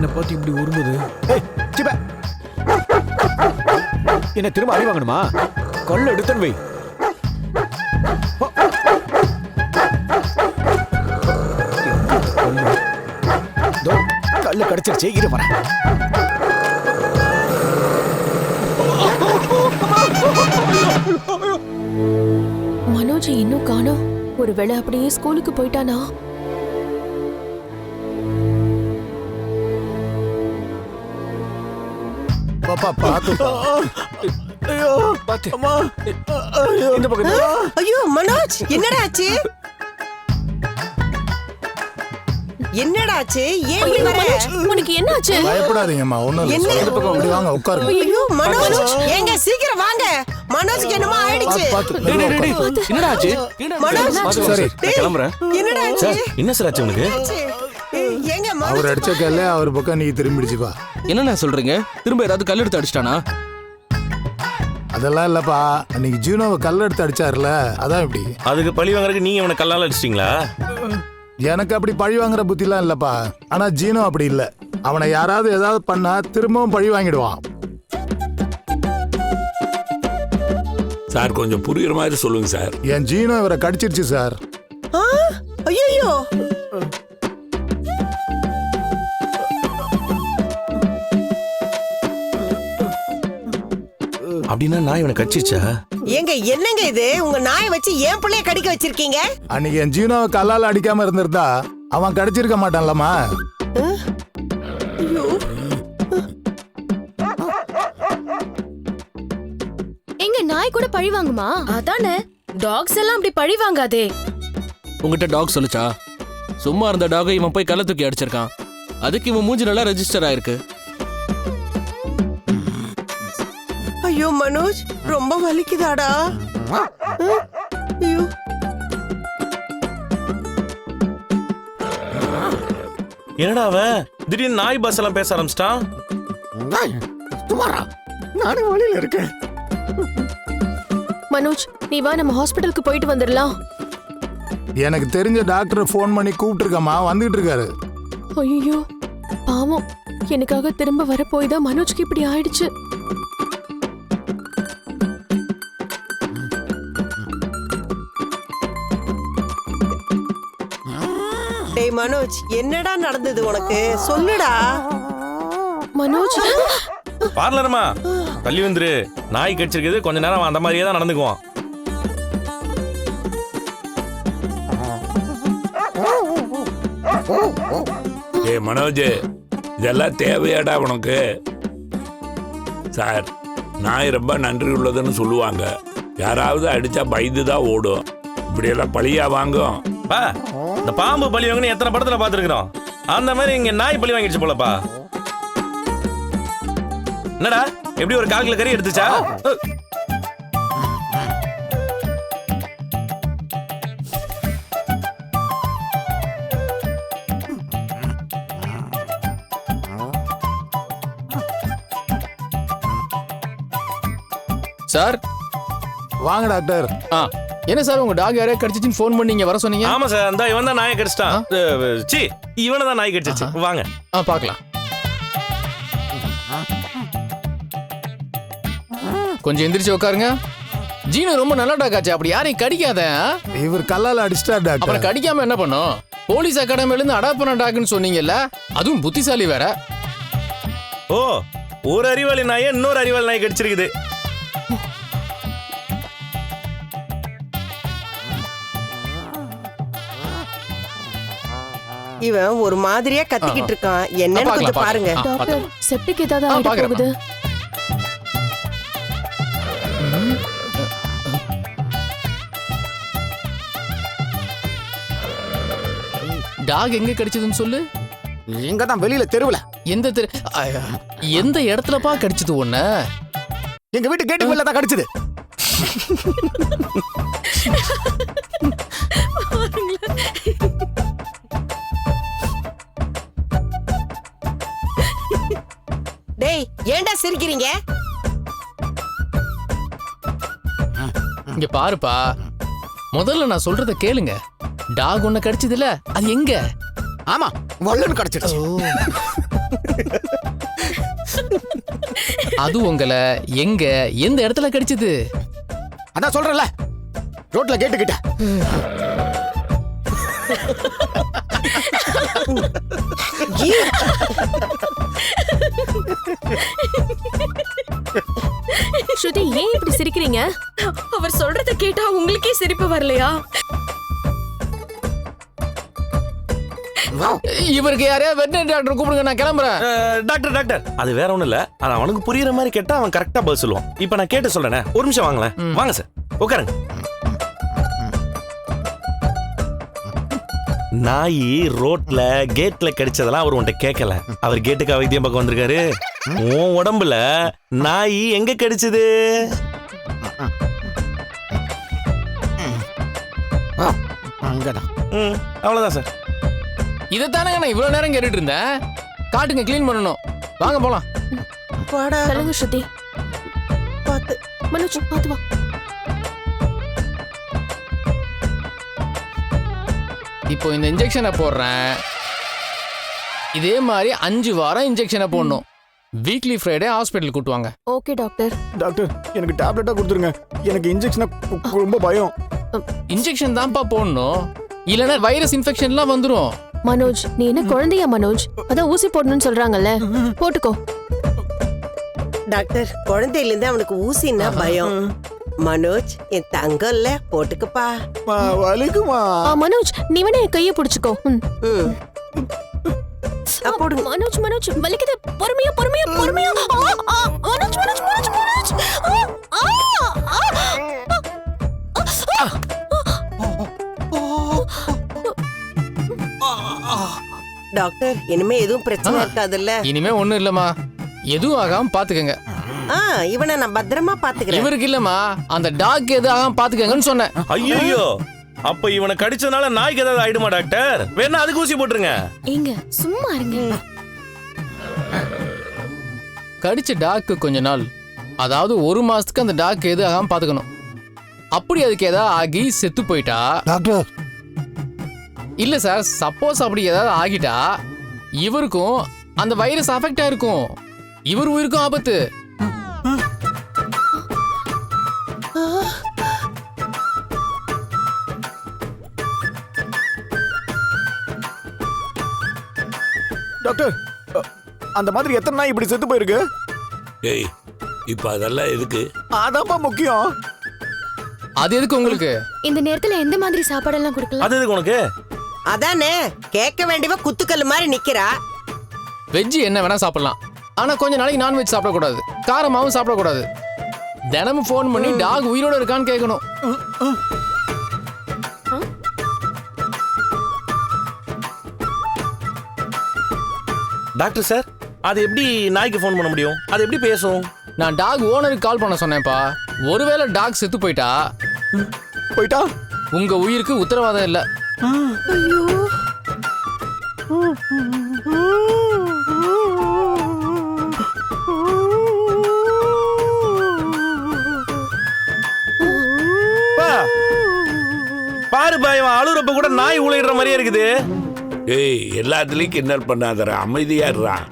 என்னை பார்த்து இப்படி உருமுது என்ன திரும்ப அடி வாங்கணுமா? கொள்ள எடுத்துன்னு வை. கல்லு கடிச்சிருச்சு. இரு வரேன். மனோஜ் இன்னும் காணோம். ஒருவேளை அப்படியே ஸ்கூலுக்கு போயிட்டானா? பாப்பா பாத்து ஐயோ பாத்து. அம்மா. பக்கம் இந்த பக்கம். ஐயோ மனோஜ் என்னடா ஆச்சு? என்னடா ஆச்சு? ஏன் இப்படி வர? உனக்கு என்ன ஆச்சு பயப்படாதீங்கம்மா ஒண்ணும் இல்ல என்ன? இந்த பக்கம் இப்படி வாங்க உட்காருங்க. ஐயோ மனோஜ். ஏங்க சீக்கிரம் வாங்க. மனோஜ்க்கு என்னமோ ஆயிடுச்சு. என்னடா ஆச்சு? மனோஜ் சரி. கிளம்புறேன். என்னடா ஆச்சு? என்ன சார் ஆச்சு உனக்கு? அவர் அடிச்ச கல்ல அவர் பக்கம் நீ திரும்பிடுச்சுப்பா என்னண்ணா சொல்றீங்க? திரும்ப ஏதாவது கல் எடுத்து அடிச்சிட்டானா? அதெல்லாம் இல்லப்பா. அன்னைக்கு ஜீனோவை கல் எடுத்து அடிச்சாருல அதான் இப்படி. அதுக்கு பழி வாங்குறதுக்கு நீங்க அவனை கல்லால அடிச்சிட்டீங்களா? எனக்கு அப்படி பழி வாங்குற புத்திலாம் இல்லப்பா. ஆனா ஜீனோ அப்படி இல்ல. அவனை யாராவது ஏதாவது பண்ணா திரும்பவும் பழி வாங்கிடுவான். சார் கொஞ்சம் புரியுற மாதிரி சொல்லுங்க சார். என் ஜீனோ இவரை கடிச்சிருச்சு சார். ஆ, அப்படின்னா நான் இவனை கடிச்சிச்சா ஏங்க என்னங்க இது? உங்க நாயை வச்சு ஏன் பிள்ளைய கடிக்க வச்சிருக்கீங்க? அன்னைக்கு என் ஜீனோவை கல்லால் அடிக்காம இருந்திருந்தா அவன் கடிச்சிருக்க மாட்டான்லம்மா. எங்க நாய் கூட பழி வாங்குமா? அதானே டாக்ஸ் எல்லாம் அப்படி பழி வாங்காதே. உங்ககிட்ட டாக் சொல்லுச்சா? சும்மா இருந்த டாகை இவன் போய் கல்ல தூக்கி அடிச்சிருக்கான். அதுக்கு இவன் மூஞ்சி நல்லா ரெஜிஸ்டர் ஆயிருக்கு. ஐயோ மனோஜ் ரொம்ப வலிக்குதாடா? ஐயோ. என்னடா அவன் திடீர்னு நாய் பாஸ் எல்லாம் பேச ஆரம்பிச்சிட்டான் சுமாரா நானே வழியில இருக்கேன். மனோஜ் நீ வா நம்ம ஹாஸ்பிட்டலுக்கு போயிட்டு வந்துடலாம். எனக்கு தெரிஞ்ச டாக்டரை ஃபோன் பண்ணி கூப்பிட்டுருக்கம்மா வந்துகிட்டு இருக்காரு ஐயோ பாவம். எனக்காக திரும்ப வர போய் தான் மனோஜ்க்கு இப்படி ஆயிடுச்சு. டேய் மனோஜ் என்னடா நடந்தது உனக்கு? சொல்லுடா. மனோஜ். பார்லருமா தள்ளி வந்துரு. நாய் கடிச்சிருக்குது கொஞ்ச நேரம் அந்த மாதிரியே தான் நடந்துக்குவான் ஏ மனோஜ் இதெல்லாம் தேவையாடா உனக்கு? சார் நாய் ரொம்ப நன்றி உள்ளதுன்னு சொல்லுவாங்க. யாராவது அடிச்சா பயந்து தான் ஓடும். இப்படியெல்லாம் பழியா வாங்கும். பா இந்த பாம்பு பழி வாங்கன்னு எத்தனை படத்துல பார்த்துருக்குறோம்? அந்த மாதிரி இங்க நாய் பழி வாங்கிடுச்சு போலப்பா. என்னடா எப்படி ஒரு கால் கிலோ கறி எடுத்துச்சா? சார். வாங்க டாக்டர். ஆ. என்ன சார் உங்க டாக் யாரையா கடிச்சிச்சுன்னு ஃபோன் பண்ணீங்க வர சொன்னீங்க? ஆமா சார் அந்த இவன் தான் நாயை கடிச்சிட்டான். சி இவனை தான் நாய் கடிச்சிச்சு. வாங்க. ஆ பார்க்கலாம். கொஞ்சம் எந்திரிச்சு உட்காருங்க. ஜீனு ரொம்ப நல்ல டாக் ஆச்சு அப்படி யாரையும் கடிக்காத? இவர் கல்லால் அடிச்சிட்டார் அப்புறம் டாக்டர் கடிக்காம என்ன பண்ணும்? போலீஸ் அகாடமில இருந்து அடாப்பன டாக்னு சொன்னீங்கல்ல அதுவும் புத்திசாலி வேற. ஓ ஒரு அறிவாளி நாயை இன்னொரு அறிவாளி நாய் கடிச்சிருக்குது. இவன் ஒரு மாதிரியா கத்திக்கிட்டு இருக்கான். என்னன்னு கொஞ்சம் பாருங்க. டாக்டர் செப்டிக் ஏதாவது. போகுது. டாக் எங்க கடிச்சதுன்னு சொல்லு. இங்க தான் வெளியில தெருவுல. எந்த தெரு ஐயா, எந்த இடத்துலப்பா கடிச்சது உன்ன? எங்க வீட்டு கேட்டு வெளில தான் கடிச்சது. பாருப்பா. முதல்ல நான் சொல்றத கேளுங்க. டாக் உன்னை கடிச்சதுல அது எங்க? ஆமா வல்லுன்னு கடிச்சிருச்சு அது உங்களை எங்க எந்த இடத்துல கடிச்சது? அதான் சொல்றேன்ல. ரோட்ல கேட்டுக்கிட்ட ஜீ ஸ்ருதி ஏன் இப்படி சிரிக்கிறீங்க? அவர் சொல்றத கேட்டா உங்களுக்கே சிரிப்பு வரலையா? இவருக்கு யாரையா வெட்டினரி டாக்டர் கூப்பிடுங்க நான் கிளம்புறேன். Doctor doctor. அது வேற ஒண்ணும் இல்ல அது அவனுக்கு புரியுற மாதிரி கேட்டா அவன் கரெக்டா பதில் சொல்லுவான். இப்போ நான் கேட்டு சொல்றேனே. ஒரு நிமிஷம் வாங்களேன். வாங்க சார் உட்காருங்க. நாய் ரோட்ல கேட்ல கடிச்சதெல்லாம் அவர் உன்கிட்ட கேட்கல. அவர் கேட்டுக்கா வைத்தியம் பக்கம் வந்திருக்காரு. உன் உடம்புல நாய் எங்க கடிச்சது? அங்கதான். ம், அவ்வளவுதான் சார். இதைத்தானங்க நான் இவ்வளவு நேரம் கேட்டுட்டு இருந்தேன். காட்டுங்க க்ளீன் பண்ணணும். வாங்க போலாம். வாடா. சொல்லுங்க ஸ்ருதி. பார்த்து மனோஜ் பாத்து வா. இப்போ இந்த இன்ஜெக்ஷனை போடுறேன். இதே மாதிரி அஞ்சு வாரம் இன்ஜெக்ஷனை போடணும். வீக்லி ஃப்ரைடே ஹாஸ்பிட்டல் கூட்டுவாங்க. ஓகே டாக்டர் டாக்டர் எனக்கு டேப்லெட்டா கொடுத்துருங்க. எனக்கு இன்ஜெக்ஷனை ரொம்ப பயம். இன்ஜெக்ஷன் தான்ப்பா போடணும். இல்லைன்னா வைரஸ் இன்ஃபெக்ஷன்லாம் வந்துடும் மனோஜ் நீ என்ன குழந்தையா மனோஜ்? அதான் ஊசி போடணும்னு சொல்றாங்கல்ல. போட்டுக்கோ. டாக்டர் குழந்தையில இருந்து அவனுக்கு ஊசின்னா பயம். மனோஜ் என் தங்கம் இல்ல போட்டுக்கப்பா வலிக்குமா? மனோஜ் நீ வேணா என் கையை பிடிச்சுக்கோ. போடுங்க மனோஜ் மனோஜ் வலிக்குது. பொறுமையா பொறுமையா பொறுமையா. மனோஜ் மனோஜ் மனோஜ் மனோஜ். டாக்டர் இனிமே எதுவும் பிரச்சனை இருக்காதுல்ல. இனிமே ஒண்ணும் இல்லம்மா. எதுவும் ஆகாம பாத்துக்கங்க. ஆ இவனை நான் பத்திரமா பாத்துக்கிறேன். இவருக்கு இல்லம்மா அந்த டாக் எது ஆகாம பாத்துக்கங்கன்னு சொன்னேன். ஐயோ அப்ப இவனை கடிச்சதுனால நாய்க்கு ஏதாவது ஆயிடுமா டாக்டர்? வேணா அதுக்கு ஊசி போட்டுருங்க. ஏங்க சும்மா இருங்க. கடிச்ச டாக்கு கொஞ்ச நாள். அதாவது ஒரு மாசத்துக்கு அந்த டாக் எது ஆகாம பாத்துக்கணும். அப்படி அதுக்கு ஏதாவது ஆகி செத்து போயிட்டா? டாக்டர். இல்ல சார் சப்போஸ் அப்படி ஏதாவது ஆகிட்டா இவருக்கும் அந்த வைரஸ் அஃபெக்ட் ஆயிருக்கும். இவர் உயிருக்கும் ஆபத்து. டாக்டர் அந்த மாதிரி எத்தனை நாய் இப்படி செத்து போயிருக்கு? ஏய் இப்போ அதெல்லாம் எதுக்கு? அதான்ப்பா முக்கியம். அது எதுக்கு உங்களுக்கு? இந்த நேரத்துல எந்த மாதிரி சாப்பாடெல்லாம் கொடுக்கலாம்? அது எதுக்கு உனக்கு? அதானே கேட்க வேண்டியவ குத்துக்கல் மாதிரி நிக்கிறா. வெஜ் என்ன வேணா சாப்பிடலாம். ஆனா கொஞ்ச நாளைக்கு நான்வெஜ் சாப்பிடக்கூடாது. காரமாவும் சாப்பிடக்கூடாது. தினமும் ஃபோன் பண்ணி டாக் உயிரோட இருக்கான்னு கேட்கணும் டாக்டர் சார் அது எப்படி நாய்க்கு ஃபோன் பண்ண முடியும்? அது எப்படி பேசும்? நான் டாக் ஓனருக்கு கால் பண்ண சொன்னேன்ப்பா. ஒருவேளை டாக் செத்து போயிட்டா? போயிட்டா? உங்க உயிருக்கு உத்தரவாதம் இல்லை. கூட நாய் உழையிற மாதிரியே இருக்குது. ஏய் எல்லாத்துலேயும் கிண்டல் பண்ணாதடா. அமைதியா இருறான்